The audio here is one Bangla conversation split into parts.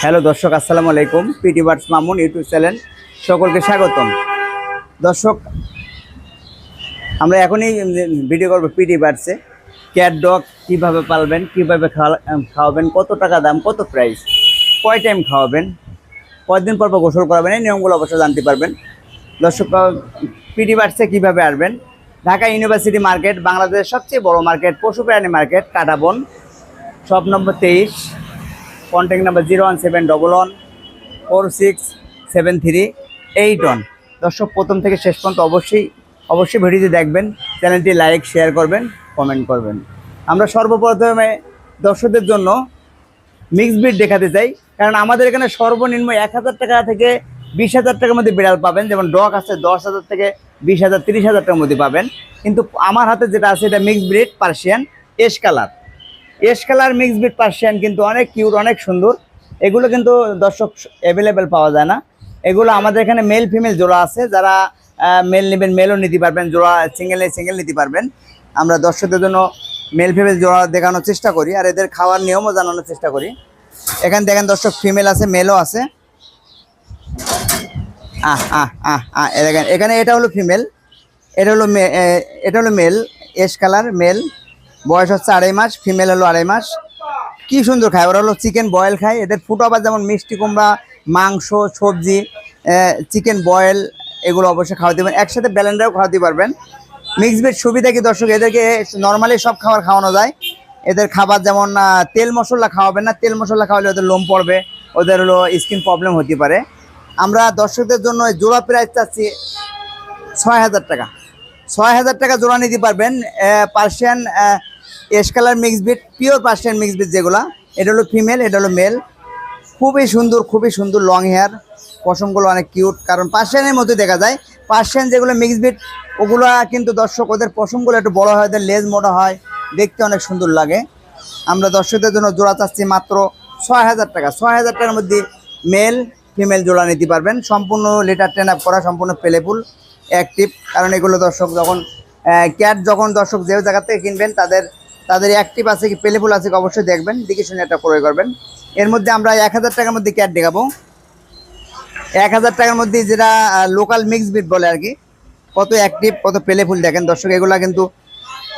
হ্যালো দর্শক, আসসালামু আলাইকুম। Pretty birds Mamun YouTube channel সকলকে স্বাগতম। দর্শক, আমরা এখনই ভিডিও করব পিটি বার্ডসে ক্যাট ডগ কীভাবে পালবেন, কীভাবে খাওয়া- খাওয়াবেন, কত টাকা দাম, কত প্রাইস কয় টাইম খাওয়াবেন, কয়দিন পর পর গোসল করাবেন, এই নিয়মগুলো অবশ্যই জানতে পারবেন। দর্শক পিটি বার্ডসে কীভাবে আসবেন? ঢাকা ইউনিভার্সিটি মার্কেট, বাংলাদেশের সবচেয়ে বড় মার্কেট, পশু প্রাণী মার্কেট, কাটাবন, শপ নম্বর তেইশ। Contact number zero one seven double one four six seven three eight one দর্শক, প্রথম থেকে শেষ পর্যন্ত অবশ্যই অবশ্যই ভিডিওটি দেখবেন, চ্যানেলটি লাইক শেয়ার করবেন কমেন্ট করবেন। আমরা সর্বপ্রথমে দর্শকদের জন্য মিক্স বিট দেখাতে চাই, কারণ আমাদের এখানে সর্বনিম্ন এক হাজার টাকা থেকে বিশ হাজার টাকার মধ্যে বিড়াল পাবেন, যেমন ডগ আছে দশ হাজার থেকে বিশ হাজার, তিরিশ হাজার টাকার মধ্যে পাবেন। কিন্তু আমার হাতে যেটা আছে, এটা mix breed Persian ash colour ash colour mix bit Persian কিন্তু অনেক কিউট অনেক সুন্দর। এগুলো কিন্তু দর্শক অ্যাভেলেবেল পাওয়া যায় না। এগুলো আমাদের এখানে মেল ফিমেল জোড়া আছে। যারা মেল নেবেন মেলও নিতে পারবেন। জোড়া সিঙ্গেল সিঙ্গেল নিতে পারবেন। আমরা দর্শকদের জন্য মেল ফিমেল জোড়া দেখানোর চেষ্টা করি আর এদের খাওয়ার নিয়মও জানানোর চেষ্টা করি। এখানে দেখেন দর্শক ফিমেল আছে মেলও আছে। আহ আহ আহ আহ এখানে এটা হলো ফিমেল এটা হলো এটা হলো মেল এস কালার মেল বয়স হচ্ছে আড়াই মাস ফিমেল হলো আড়াই মাস। কি সুন্দর খায়, ওরা হলো চিকেন বয়েল খায়। এদের ফুটো আবার যেমন মিষ্টি কুমড়া, মাংস, সবজি চিকেন বয়েল এগুলো অবশ্যই খাওয়াতে পারবেন। একসাথে ব্যালেন্ডারও খাওয়াতে পারবেন। মিক্স বেড সুবিধা কি দর্শক? এদেরকে নর্মালি সব খাবার খাওয়ানো যায়। এদের খাবার যেমন তেল মশলা খাওয়াবেন না। তেল মশলা খাওয়ালে ওদের লোম পড়বে, ওদের হলো স্কিন প্রবলেম হতে পারে। আমরা দর্শকদের জন্য জোড়া প্রাইস চাচ্ছি ছয় হাজার টাকা। ছয় হাজার টাকা জোড়া নিতে পারবেন Persian ash colour mix bit pure Persian mix bit যেগুলো, এটা হলো ফিমেল এটা হলো মেল খুবই সুন্দর খুবই সুন্দর লং হেয়ার পশমগুলো অনেক কিউট কারণ পার্সিয়ানের মধ্যে দেখা যায় পার্সিয়ান যেগুলো মিক্স বিট ওগুলো কিন্তু দর্শক ওদের পশমগুলো একটু বড় হয়, ওদের লেজ মোটা হয়, দেখতে অনেক সুন্দর লাগে। আমরা দর্শকদের জন্য জোড়া চাচ্ছি মাত্র ছয় হাজার টাকা। ছয় হাজার টাকার মধ্যে মেল ফিমেল জোড়া নিতে পারবেন। সম্পূর্ণ লেটার ট্রেন আপ করা, সম্পূর্ণ প্লেফুল অ্যাক্টিভ কারণ এগুলো দর্শক যখন ক্যাট যখন দর্শক যে জায়গা থেকে কিনবেন, তাদের তাদের অ্যাক্টিভ আছে কি প্লেফুল আছে কি, অবশ্যই দেখবেন, দেখে শুনে একটা ক্রয় করবেন। এর মধ্যে আমরা এক হাজার টাকার মধ্যে ক্যাট দেখাবো। এক হাজার টাকার মধ্যে যেটা লোকাল মিক্স বিট বলে আর কি, কত অ্যাক্টিভ কত প্লেফুল দেখেন। দর্শক, এগুলা কিন্তু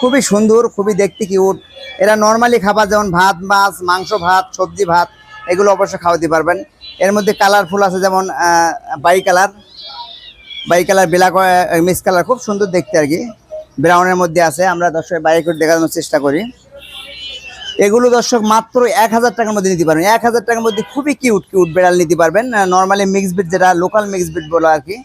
খুবই সুন্দর, খুবই দেখতে কিউট এরা নর্মালি খাবার যেমন ভাত, মাছ, মাংস ভাত, সবজি ভাত, এগুলো অবশ্যই খাওয়াতে পারবেন। এর মধ্যে কালারফুল আছে যেমন bi colour bi colour black mix colour খুব সুন্দর দেখতে আর কি। ব্রাউনের মধ্যে আছে, আমরা দর্শক বাইরে করে দেখানোর চেষ্টা করি। এগুলো দর্শক মাত্র এক হাজার টাকার মধ্যে নিতে পারবেন। এক হাজার টাকার মধ্যে খুবই কিউট কিউট বেড়াল নিতে পারবেন। নর্মালি মিক্স বিট যেটা লোকাল মিক্স বিট বলো আর কি।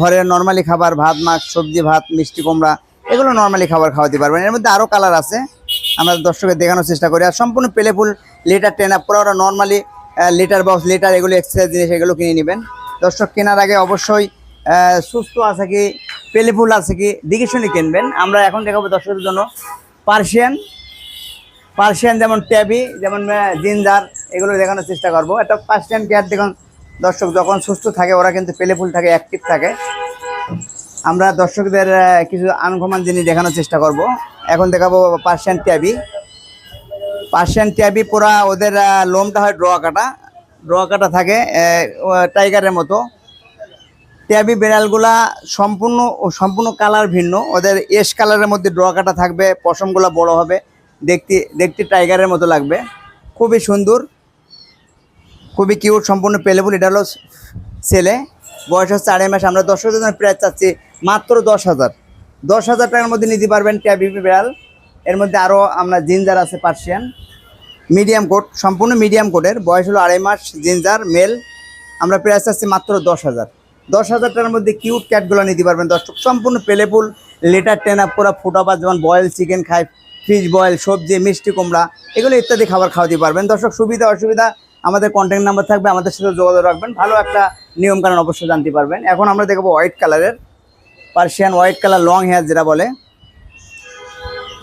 ঘরের নর্মালি খাবার, ভাত, মাছ, সবজি, ভাত, মিষ্টি, কুমড়া, এগুলো নর্মালি খাবার খাওয়াতে পারবেন। এর মধ্যে আরও কালার আছে, আমরা দর্শকের দেখানোর চেষ্টা করি। আর সম্পূর্ণ প্লেফুল লিটার টেন আপ করে ওরা নর্মালি লিটার বক্স লিটার এগুলো এক্সট্রা জিনিস এগুলো কিনে নেবেন। দর্শক কেনার আগে অবশ্যই সুস্থ আছে কি প্লেফুল আছে কি? দেখে শুনে কিনবেন। আমরা এখন দেখাবো দর্শকদের জন্য পার্সিয়ান। পার্সিয়ান যেমন ট্যাবি যেমন আহ, জিঞ্জার এগুলো দেখানোর চেষ্টা করব। একটা পার্সিয়ান ক্যাট দেখুন। দর্শক যখন সুস্থ থাকে ওরা কিন্তু পেলে ফুল থাকে অ্যাক্টিভ থাকে। আমরা দর্শকদের কিছু আনকমন জিনিস দেখানোর চেষ্টা করব। এখন দেখাবো পার্সিয়ান ট্যাবি। পার্সিয়ান ট্যাবি পুরা ওদের লোমটা হয় ড্র কাটা। ড্র কাটা থাকে টাইগারের মতো। ট্যাবি বিড়ালগুলা সম্পূর্ণ ও সম্পূর্ণ কালার ভিন্ন। ওদের এস কালারের মধ্যে ড্র কাটা থাকবে, পশমগুলা বড় হবে। দেখতে দেখতে টাইগারের মতো লাগবে। খুবই সুন্দর। খুবই কিউট, সম্পূর্ণ পেলেবুল। এটা হলো ছেলে। বয়স হচ্ছে আড়াই মাস। আমরা দশ হাজার প্রায় চাচ্ছি মাত্র দশ হাজার। দশ হাজার টাকার মধ্যে নিতে পারবেন ট্যাবি বিড়াল। এর মধ্যে আরও আমরা জিঞ্জার আছে, পার্সিয়ান। মিডিয়াম কোট, সম্পূর্ণ মিডিয়াম কোটের। বয়স হলো আড়াই মাস, জিঞ্জার, মেল। আমরা প্রাইস চাচ্ছি মাত্র দশ হাজার। দশ হাজার টাকার মধ্যে কিউট ক্যাটগুলো নিতে পারবেন। দর্শক, সম্পূর্ণ পেলেফুল লেটার, টেন আপ করা ফুটাবাদ যেমন বয়েল চিকেন খায় ফিশ বয়েল সবজি, মিষ্টি কুমড়া, এগুলো ইত্যাদি খাবার খাওয়াতে পারবেন। দর্শক, সুবিধা, অসুবিধা, আমাদের কন্ট্যাক্ট নাম্বার থাকবে, আমাদের সাথে যোগাযোগ রাখবেন। ভালো একটা নিয়ম কারণ অবশ্যই জানতে পারবেন। এখন আমরা দেখব হোয়াইট কালারের Persian white colour long hair যেটা বলে।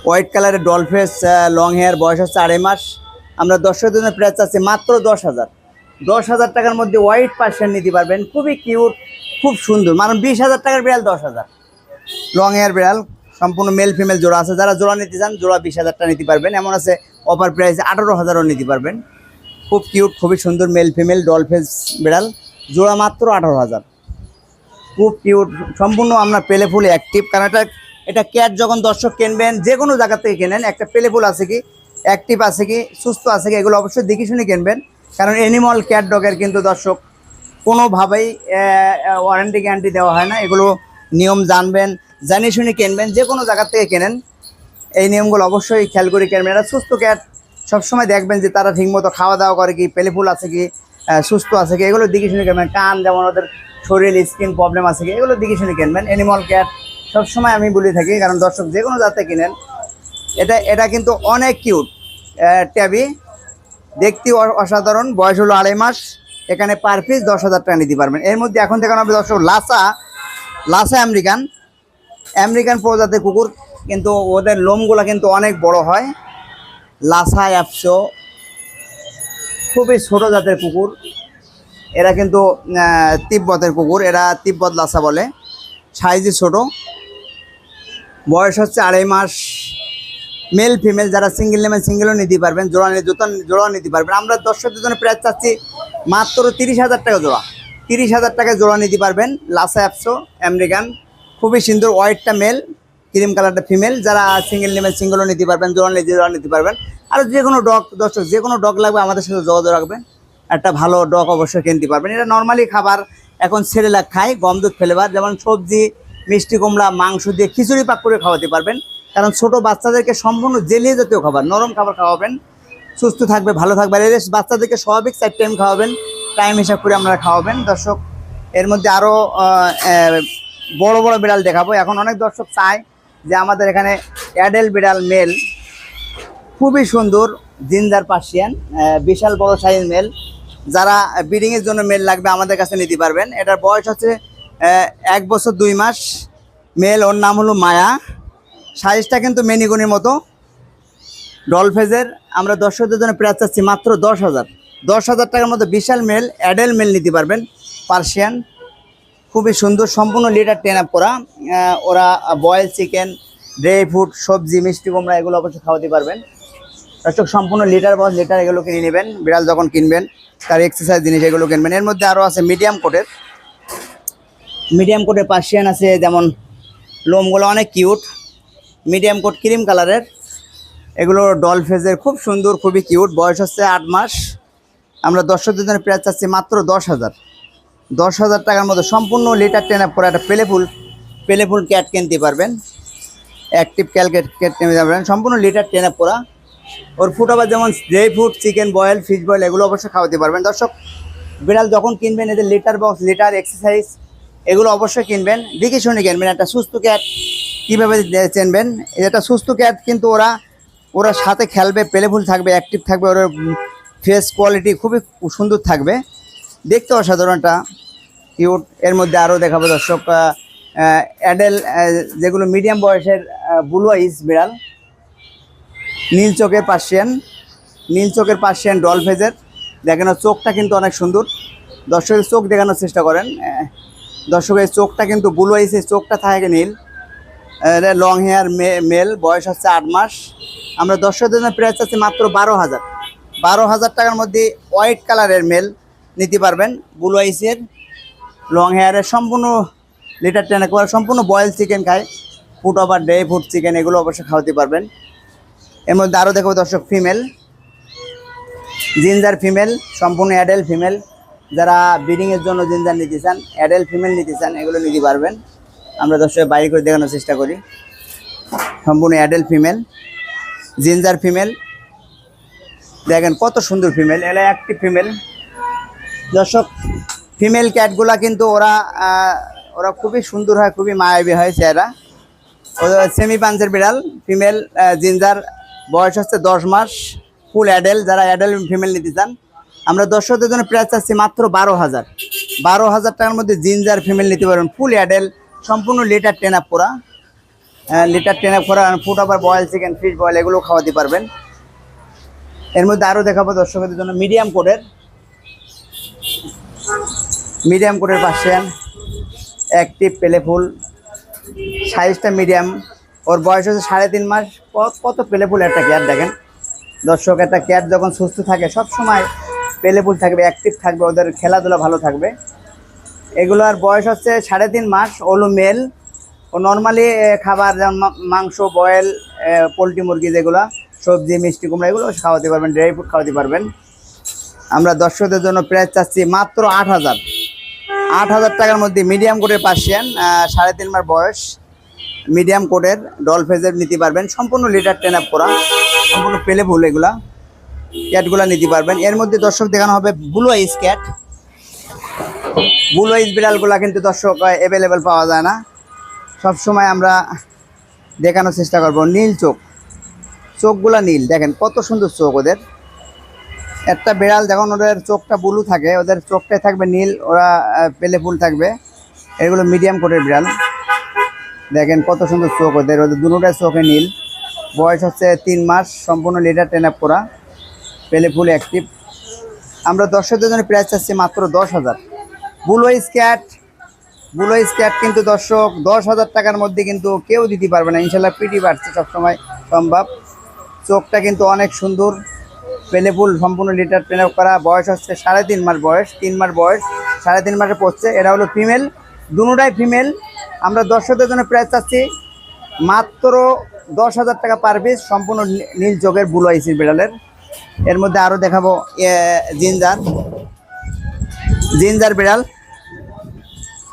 হোয়াইট কালারের ডলফেস লং হেয়ার বয়স হচ্ছে আড়াই মাস। আমরা দর্শকের জন্য প্রাইস চাচ্ছি মাত্র দশ হাজার। দশ হাজার টাকার মধ্যে হোয়াইট পার্সিয়ান নিতে পারবেন। খুবই কিউট খুব সুন্দর। মানে বিশ হাজার টাকার বিড়াল দশ হাজার। লং হেয়ার বিড়াল, সম্পূর্ণ মেল ফিমেল জোড়া আছে। যারা জোড়া নিতে চান, জোড়া বিশ হাজার টাকা নিতে পারবেন। এমন আছে অফার প্রাইসে আঠারো হাজারও নিতে পারবেন। খুব কিউট খুবই সুন্দর মেল ফিমেল ডলফেস বিড়াল। জোড়া মাত্র আঠারো হাজার। খুব কিউট সম্পূর্ণ আপনার পেলে ফুল অ্যাক্টিভ কারণ এটা এটা ক্যাট যখন দর্শক কিনবেন, যে কোনো জায়গা থেকে কেনেন, একটা পেলে ফুল আছে কি অ্যাক্টিভ আছে কি, সুস্থ আছে কি, এগুলো অবশ্যই দেখে শুনে কিনবেন। কারণ অ্যানিমাল ক্যাট ডগের কিন্তু দর্শক কোনোভাবেই ওয়ারেন্টি গ্যারান্টি দেওয়া হয় না। এগুলো নিয়ম জানবেন, জানিয়ে শুনে কিনবেন, যে কোনো জায়গার থেকে কেনেন। এই নিয়মগুলো অবশ্যই খেয়াল করে কিনবেন। এটা সুস্থ ক্যাট সবসময় দেখবেন যে তারা ঠিকমতো খাওয়া দাওয়া করে কি পেলেফুল আছে কি সুস্থ আছে কি, এগুলো দিকে শুনে কিনবেন। কান যেমন ওদের শরীর স্কিন প্রবলেম আছে কি, এগুলো দিকে শুনে কিনবেন। অ্যানিমাল ক্যাট সবসময় আমি বলে থাকি, কারণ দর্শক যে কোনো জাতে কিনেন। এটা এটা কিন্তু অনেক কিউট ট্যাবি দেখতে অসাধারণ, বয়স হলো আড়াই মাস, এখানে পার পিস দশ হাজার টাকা নিতে পারবেন। এর মধ্যে এখন থেকে হবে দর্শক, লাসা লাসা আমেরিকান আমেরিকান প্রজাতির কুকুর, কিন্তু ওদের লোমগুলো কিন্তু অনেক বড় হয়। লাসা, অ্যাপসো, খুবই ছোটো জাতের কুকুর। এরা কিন্তু তিব্বতের কুকুর, এরা তিব্বত লাসা বলে। সাইজে ছোট। বয়স হচ্ছে আড়াই মাস। মেল ফিমেল যারা সিঙ্গেল নেবেন সিঙ্গেলও নিতে পারবেন, জোড়া নিয়ে জোতা জোড়াও নিতে পারবেন। আমরা দর্শকদের জন্য প্রায় চাচ্ছি মাত্র তিরিশ হাজার টাকা জোড়া। তিরিশ হাজার টাকায় জোড়া নিতে পারবেন লাসা অ্যাপসো আমেরিকান খুবই সুন্দর হোয়াইটটা মেল ক্রিম কালারটা ফিমেল যারা সিঙ্গেল নেবেন সিঙ্গেলও নিতে পারবেন, জোড়া নিয়ে জোড়া নিতে পারবেন। আর যে কোনো ডগ দর্শক, যে কোনো ডগ লাগবে আমাদের সাথে যোগাযোগ রাখবেন। একটা ভালো ডগ অবশ্যই কিনতে পারবেন। এটা নর্মালি খাবার এখন ছেলেলা খায়, গম দুধ ফেলেবার। যেমন সবজি, মিষ্টি কুমড়া, মাংস দিয়ে খিচুড়ি পাক করে খাওয়াতে পারবেন। কারণ ছোট বাচ্চাদেরকে সম্পূর্ণ জেলিয়ে জাতীয় খাবার, নরম খাবার খাওয়াবেন, সুস্থ থাকবে, ভালো থাকবে। আর এদের বাচ্চাদেরকে স্বাভাবিক চার টাইম খাওয়াবেন টাইম হিসাব করে আপনারা খাওয়াবেন। দর্শক, এর মধ্যে আরও বড় বড় বিড়াল দেখাবো। এখন অনেক দর্শক চায় যে আমাদের এখানে অ্যাডেল বিড়াল মেল, খুবই সুন্দর জিঞ্জার পার্সিয়ান বিশাল বড় সাইজ মেল। যারা ব্রিডিংয়ের জন্য মেল লাগবে আমাদের কাছে নিতে পারবেন। এটার বয়স হচ্ছে এক বছর দুই মাস। মেল, ওর নাম হলো মায়া। সাইজটা কিন্তু মেনিগুনির মতো। ডলফেজের, আমরা দর্শকদের জন্য প্রায় চাচ্ছি মাত্র দশ হাজার। দশ হাজার টাকার মতো বিশাল মেল অ্যাডেল মেল নিতে পারবেন। পার্সিয়ান, খুবই সুন্দর, সম্পূর্ণ লিটার টেন আপ করা। ওরা বয়েল চিকেন, ড্রাই ফ্রুট, সবজি, মিষ্টি কুমড়া, এগুলো অবশ্যই খাওয়াতে পারবেন। দর্শক, সম্পূর্ণ লিটার বস, লিটার এগুলো কিনে নেবেন। বিড়াল যখন কিনবেন, তার এক্সারসাইজ জিনিস এগুলো কিনবেন। এর মধ্যে আরও আছে মিডিয়াম কোটের মিডিয়াম কোটের পার্সিয়ান আছে, যেমন লোমগুলো অনেক কিউট মিডিয়াম কোট, ক্রিম কালারের। এগুলো ডল ফেজের খুব সুন্দর, খুবই কিউট। বয়স হচ্ছে আট মাস। আমরা দর্শকদের জন্য প্রায় চাচ্ছি মাত্র দশ হাজার। দশ হাজার টাকার মতো সম্পূর্ণ লিটার টেন আপ করে একটা পেলেফুল পেলেফুল ক্যাট কিনতে পারবেন। অ্যাক্টিভ ক্যালকেট ক্যাট কিনতে পারবেন। সম্পূর্ণ লিটার টেন আপ ওর ফুড আবার যেমন dry food chicken boil, fish boil, এগুলো অবশ্যই খাওয়াতে পারবেন। দর্শক, বিড়াল যখন কিনবেন, এদের লিটার বক্স, লিটার এক্সারসাইজ, এগুলো অবশ্যই কিনবেন। দেখে শুনে কিনবেন। একটা সুস্থ ক্যাট কীভাবে চিনবেন? এটা সুস্থ ক্যাট কিন্তু ওরা ওরা সাথে খেলবে প্লেফুল থাকবে অ্যাক্টিভ থাকবে, ওর ফেস কোয়ালিটি খুবই সুন্দর থাকবে। দেখতে অসাধারণটা কিউট এর মধ্যে আরও দেখাবো দর্শক অ্যাডেল যেগুলো মিডিয়াম বয়সের ব্লু বিড়াল নীল চোখের পার্সিয়ান, নীল চোখের পার্সিয়ান ডল ফেজের দেখেন চোখটা কিন্তু অনেক সুন্দর। দর্শকের চোখ দেখানোর চেষ্টা করেন। দর্শকের চোখটা কিন্তু ব্লু আইসের চোখটা থাকে নীল। লং হেয়ার মেল বয়স হচ্ছে আট মাস। আমরা দর্শকদের জন্য প্রাইস আছে মাত্র বারো হাজার। বারো হাজার টাকার মধ্যে হোয়াইট কালারের মেল নিতে পারবেন ব্লু আইসের লং হেয়ারের সম্পূর্ণ লিটার টেনে করে, সম্পূর্ণ বয়েল চিকেন খায়। Foot over day food chicken এগুলো অবশ্যই খাওয়াতে পারবেন। এর মধ্যে আরও দেখব দর্শক ফিমেল জিঞ্জার ফিমেল সম্পূর্ণ অ্যাডেল ফিমেল যারা ব্রিডিংয়ের জন্য জিঞ্জার নিতে চান অ্যাডেল ফিমেল নিতে চান, এগুলো নিতে পারবেন। আমরা দর্শক বাইরে করে দেখানোর চেষ্টা করি। সম্পূর্ণ অ্যাডেল ফিমেল জিঞ্জার ফিমেল দেখেন কত সুন্দর ফিমেল এরা একটি ফিমেল দর্শক ফিমেল ক্যাটগুলা কিন্তু ওরা ওরা খুবই সুন্দর হয়, খুবই মায়াবী হয় চেহারা। সেমি পাঞ্চের বিড়াল ফিমেল জিঞ্জার বয়স হচ্ছে দশ মাস ফুল অ্যাডেল যারা অ্যাডেল ফিমেল নিতে চান, আমরা দর্শকদের জন্য প্রাইস চাচ্ছি মাত্র বারো হাজার। বারো হাজার টাকার মধ্যে জিঞ্জার ফিমেল নিতে পারবেন ফুল অ্যাডেল সম্পূর্ণ লিটার টেন আপ করা। লিটার টেন আপ করা, ফুট আবার বয়েল, চিকেন, ফিশ বয়েল, এগুলো খাওয়াতে পারবেন। এর মধ্যে আরও দেখাবো দর্শকদের জন্য মিডিয়াম কোডের। মিডিয়াম কোডের পার্সিয়ান অ্যাক্টিভ পেলেফুল সাইজটা মিডিয়াম। ওর বয়স হচ্ছে সাড়ে তিন মাস। কত পেলেফুল একটা ক্যাট দেখেন। দর্শক, একটা ক্যাট যখন সুস্থ থাকে সব সময় পেলেপুল থাকবে অ্যাক্টিভ থাকবে, ওদের খেলাধুলা ভালো থাকবে। এগুলোর বয়স হচ্ছে সাড়ে তিন মাস, ওলো মেল। ও নর্মালি খাবার যেমন মাংস বয়েল পোলট্রি মুরগি যেগুলো, সবজি, মিষ্টি, কুমড়া, এগুলো খাওয়াতে পারবেন ড্রাই ফ্রুট খাওয়াতে পারবেন। আমরা দর্শকদের জন্য প্রাইস চাচ্ছি মাত্র আট হাজার। আট হাজার টাকার মধ্যে মিডিয়াম কোটের পার্সিয়ান সাড়ে তিন মাস বয়স। মিডিয়াম কোটের ডল ফেজের নিতে পারবেন, সম্পূর্ণ লিটার টেন আপ করা, সম্পূর্ণ পেলে ভুল এগুলা। ক্যাটগুলা নিতে পারবেন। এর মধ্যে দর্শক দেখানো হবে blue eyes cat blue eyes বিড়ালগুলা কিন্তু দর্শক অ্যাভেলেবেল পাওয়া যায় না। সব সময় আমরা দেখানোর চেষ্টা করব। নীল চোখ। চোখগুলো নীল। দেখেন, কত সুন্দর চোখ ওদের। একটা বিড়াল যখন ওদের চোখটা ব্লু থাকে, ওদের চোখটাই থাকবে নীল, ওরা পেলে ফুল থাকবে। এগুলো মিডিয়াম কোটের বিড়াল। দেখেন, কত সুন্দর চোখ ওদের। ওদের দুটোটাই চোখে নীল। বয়স হচ্ছে তিন মাস, সম্পূর্ণ লিডার টেন আপ করা পেলে ফুল অ্যাক্টিভ আমরা দর্শকদের জন্য প্রাইস চাচ্ছি মাত্র দশ হাজার। বুলো স্ক্যাট বুলো স্ক্যাট কিন্তু দর্শক দশ হাজার টাকার মধ্যে কিন্তু কেউ দিতে পারবে না। ইনশাল্লাহ পিটি বাড়ছে সবসময় সম্ভব। চোখটা কিন্তু অনেক সুন্দর পেলেফুল সম্পূর্ণ লিটার ট্রেন করা। বয়স হচ্ছে সাড়ে তিন মাস বয়স তিন মাস বয়স সাড়ে তিন মাসে পড়ছে। এটা হলো ফিমেল দুটাই ফিমেল আমরা দর্শকদের জন্য প্রাইস চাচ্ছি মাত্র দশ হাজার টাকা পার পিস সম্পূর্ণ নীল চোখের বুলো বিড়ালের। এর মধ্যে আরও দেখাবো এ, জিঞ্জার বিড়াল।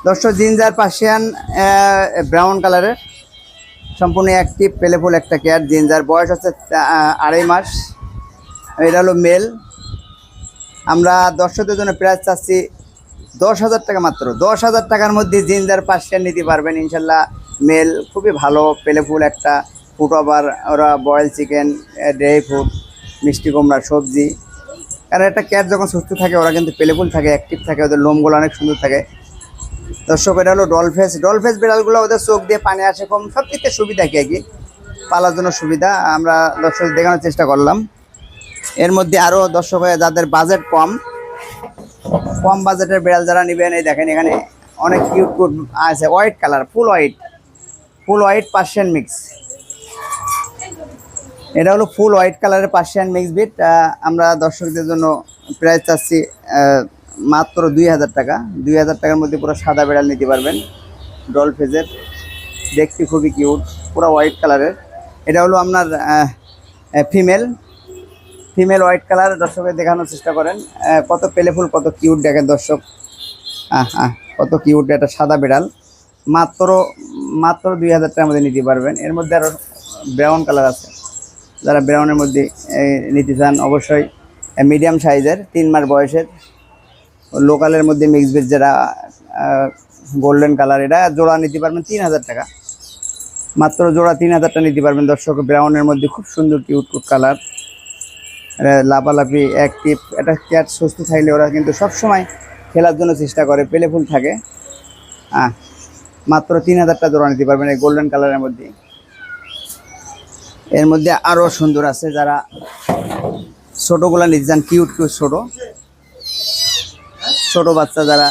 দর্শক, জিঞ্জার পার্সিয়ান ব্রাউন কালারের। সম্পূর্ণ অ্যাক্টিভ পেলেফুল, একটা কেয়ার জিঞ্জার। বয়স হচ্ছে আড়াই মাস। এটা হলো মেল। আমরা দর্শকদের জন্য প্রাইস চাচ্ছি দশ হাজার টাকা মাত্র। দশ হাজার টাকার মধ্যে জিঞ্জার পার্সিয়ান নিতে পারবেন, ইনশাল্লাহ। মেল খুবই ভালো, পেলেফুল একটা ফুট ওরা বয়েল চিকেন ড্রাই ফ্রুট, মিষ্টি কুমড়া, সবজি। কারণ একটা ক্যাট যখন সুস্থ থাকে, ওরা কিন্তু পেলেফুল থাকে অ্যাক্টিভ থাকে, ওদের লোমগুলো অনেক সুন্দর থাকে। দর্শক, এটা হলো ডলফেস ডলফেস বিড়ালগুলো ওদের চোখ দিয়ে পানি আসে কম সব থেকে সুবিধা কি কি? পালার জন্য সুবিধা। আমরা দর্শক দেখানোর চেষ্টা করলাম। এর মধ্যে আরও দর্শক হয়ে যাদের বাজেট কম কম বাজেটের বিড়াল যারা নেবেন, এই দেখেন এখানে অনেক কিউট কিউট আছে। White colour full white full white Persian mix এটা হলো ফুল হোয়াইট কালারের পার্সিয়ান মিক্স বিট আমরা দর্শকদের জন্য প্রাইস চাচ্ছি মাত্র দুই হাজার টাকা। দুই হাজার টাকার মধ্যে পুরো সাদা বিড়াল নিতে পারবেন ডল ফেজের দেখতে খুবই কিউট পুরো হোয়াইট কালারের এটা হলো আপনার ফিমেল ফিমেল হোয়াইট কালার দর্শকের দেখানোর চেষ্টা করেন। কত পেলেফুল কত কিউট দেখেন দর্শক। আহ কত কিউট একটা সাদা বিড়াল। মাত্র মাত্র দুই হাজার টাকার মধ্যে নিতে পারবেন। এর মধ্যে আরও ব্রাউন কালার আছে। যারা ব্রাউনের মধ্যে নিতে চান, অবশ্যই মিডিয়াম সাইজের তিন মাস বয়সের, লোকালের মধ্যে মিক্স বেজ যারা গোল্ডেন কালার এটা জোড়া নিতে পারবেন তিন হাজার টাকা। মাত্র জোড়া তিন হাজার টাকা নিতে পারবেন দর্শক, ব্রাউনের মধ্যে খুব সুন্দর কিউট কিউট কালার লাপালাপি অ্যাক্টিভ একটা ক্যাট সুস্থ থাকলে ওরা কিন্তু সবসময় খেলার জন্য চেষ্টা করে পেলে ফুল থাকে মাত্র তিন হাজারটা জোড়া নিতে পারবেন এই গোল্ডেন কালারের মধ্যে। এর মধ্যে আরও সুন্দর আছে যারা ছোটোগুলা নিতে চান কিউট কিউট ছোটো। ছোট বাচ্চা যারা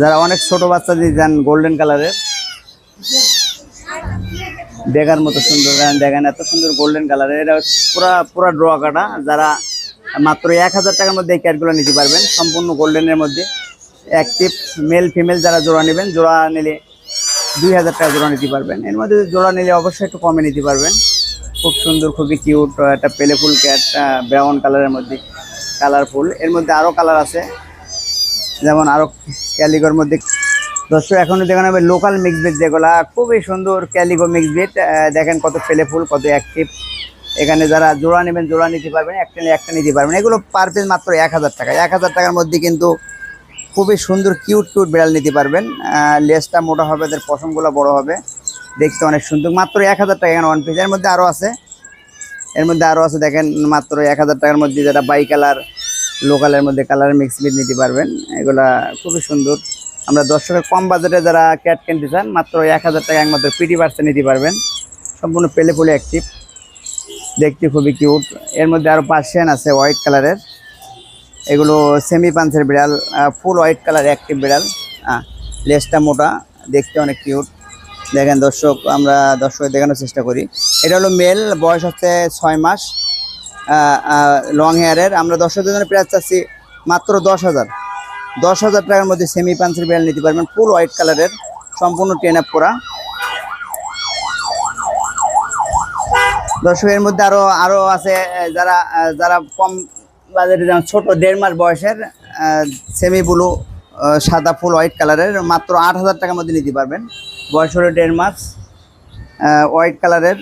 যারা অনেক ছোট বাচ্চা দিয়ে যান গোল্ডেন কালারের দেখার মতো সুন্দর, দেখেন এত সুন্দর গোল্ডেন কালারের এটা পুরা পুরা ড্র কাটা। যারা মাত্র এক হাজার টাকার মধ্যে এই ক্যাটগুলো নিতে পারবেন, সম্পূর্ণ গোল্ডেনের মধ্যে। অ্যাক্টিভ মেল ফিমেল যারা জোড়া নেবেন, জোড়া নিলে দুই হাজার টাকা জোড়া নিতে পারবেন। এর মধ্যে জোড়া নিলে অবশ্যই একটু কমে নিতে পারবেন। খুব সুন্দর, খুবই কিউট একটা পেলেফুল ক্যাট ব্রাউন কালারের মধ্যে কালারফুল এর মধ্যে আরও কালার আছে। যেমন আরও ক্যালিগোর মধ্যে। দর্শক এখনও দেখানো হবে লোকাল মিক্স বেড যেগুলা, খুবই সুন্দর ক্যালিগো মিক্স বেড দেখেন কত ফুল কত অ্যাক্টিভ এখানে যারা জোড়া নেবেন, জোড়া নিতে পারবেন, একটা একটা নিতে পারবেন। এগুলো পার পিস মাত্র এক হাজার টাকা। এক হাজার টাকার মধ্যে কিন্তু খুবই সুন্দর কিউট কিউট বিড়াল নিতে পারবেন। লেজটা মোটা হবে, এদের পশমগুলো বড় হবে। দেখতে অনেক সুন্দর। মাত্র এক হাজার টাকা ওয়ান পিস এর মধ্যে আরও আছে। এর মধ্যে আরও আছে, দেখেন, মাত্র এক হাজার টাকার মধ্যে যেটা বাই কালার লোকালের মধ্যে কালার মিক্স বিট নিতে পারবেন। এগুলা খুবই সুন্দর। আমরা দর্শকের কম বাজেটে যারা ক্যাট কিনতে চান, মাত্র এক হাজার টাকা একমাত্র পিটি বার্সে নিতে পারবেন। সম্পূর্ণ পেলে ফুলে অ্যাক্টিভ দেখতে খুবই কিউট এর মধ্যে আরও পার্সিয়ান আছে হোয়াইট কালারের এগুলো সেমি পাঞ্চের বিড়াল ফুল হোয়াইট কালার অ্যাক্টিভ বিড়াল। হ্যাঁ লেজটা মোটা, দেখতে অনেক কিউট দেখেন দর্শক, আমরা দর্শক দেখানোর চেষ্টা করি। এটা হলো মেল বয়স হচ্ছে ছয় মাস। লং হেয়ারের আমরা দর্শকদের জন্য প্রাইস চাচ্ছি মাত্র দশ হাজার। দশ হাজার টাকার মধ্যে সেমি পাঞ্চের বিড়াল নিতে পারবেন ফুল হোয়াইট কালারের সম্পূর্ণ টেন আপ করা দর্শকের মধ্যে আরও আরও আছে যারা যারা কম বাজারে যেমন ছোটো দেড় মাস বয়সের সেমি ব্লু সাদা ফুল হোয়াইট কালারের মাত্র আট হাজার টাকার মধ্যে নিতে পারবেন। বয়স হলো দেড় মাস হোয়াইট কালারের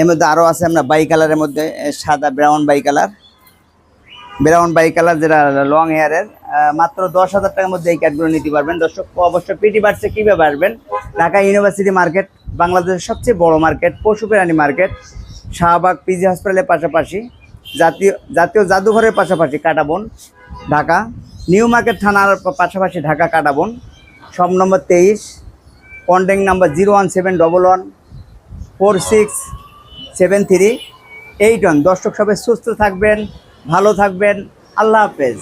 এর। মধ্যে আরও আছে আমরা বাই কালারের মধ্যে সাদা brown bi colour brown bi colour যেটা লং হেয়ারের মাত্র দশ হাজার টাকার মধ্যে এই ক্যাটগুলো নিতে পারবেন। দর্শক, অবশ্য পিটি বাড়ছে কীভাবে আসবেন ঢাকা ইউনিভার্সিটি মার্কেট বাংলাদেশের সবচেয়ে বড় মার্কেট পশু প্রাণী মার্কেট শাহবাগ পিজি হসপিটালের পাশাপাশি। জাতীয় জাতীয় জাদুঘরের পাশাপাশি কাটাবন, ঢাকা। নিউ মার্কেট থানার পাশাপাশি ঢাকা কাটাবন। সব নম্বর তেইশ, contact number zero one seven double one, four six seven three. Eight one দর্শক সবাই সুস্থ থাকবেন, ভালো থাকবেন। আল্লাহ হাফেজ।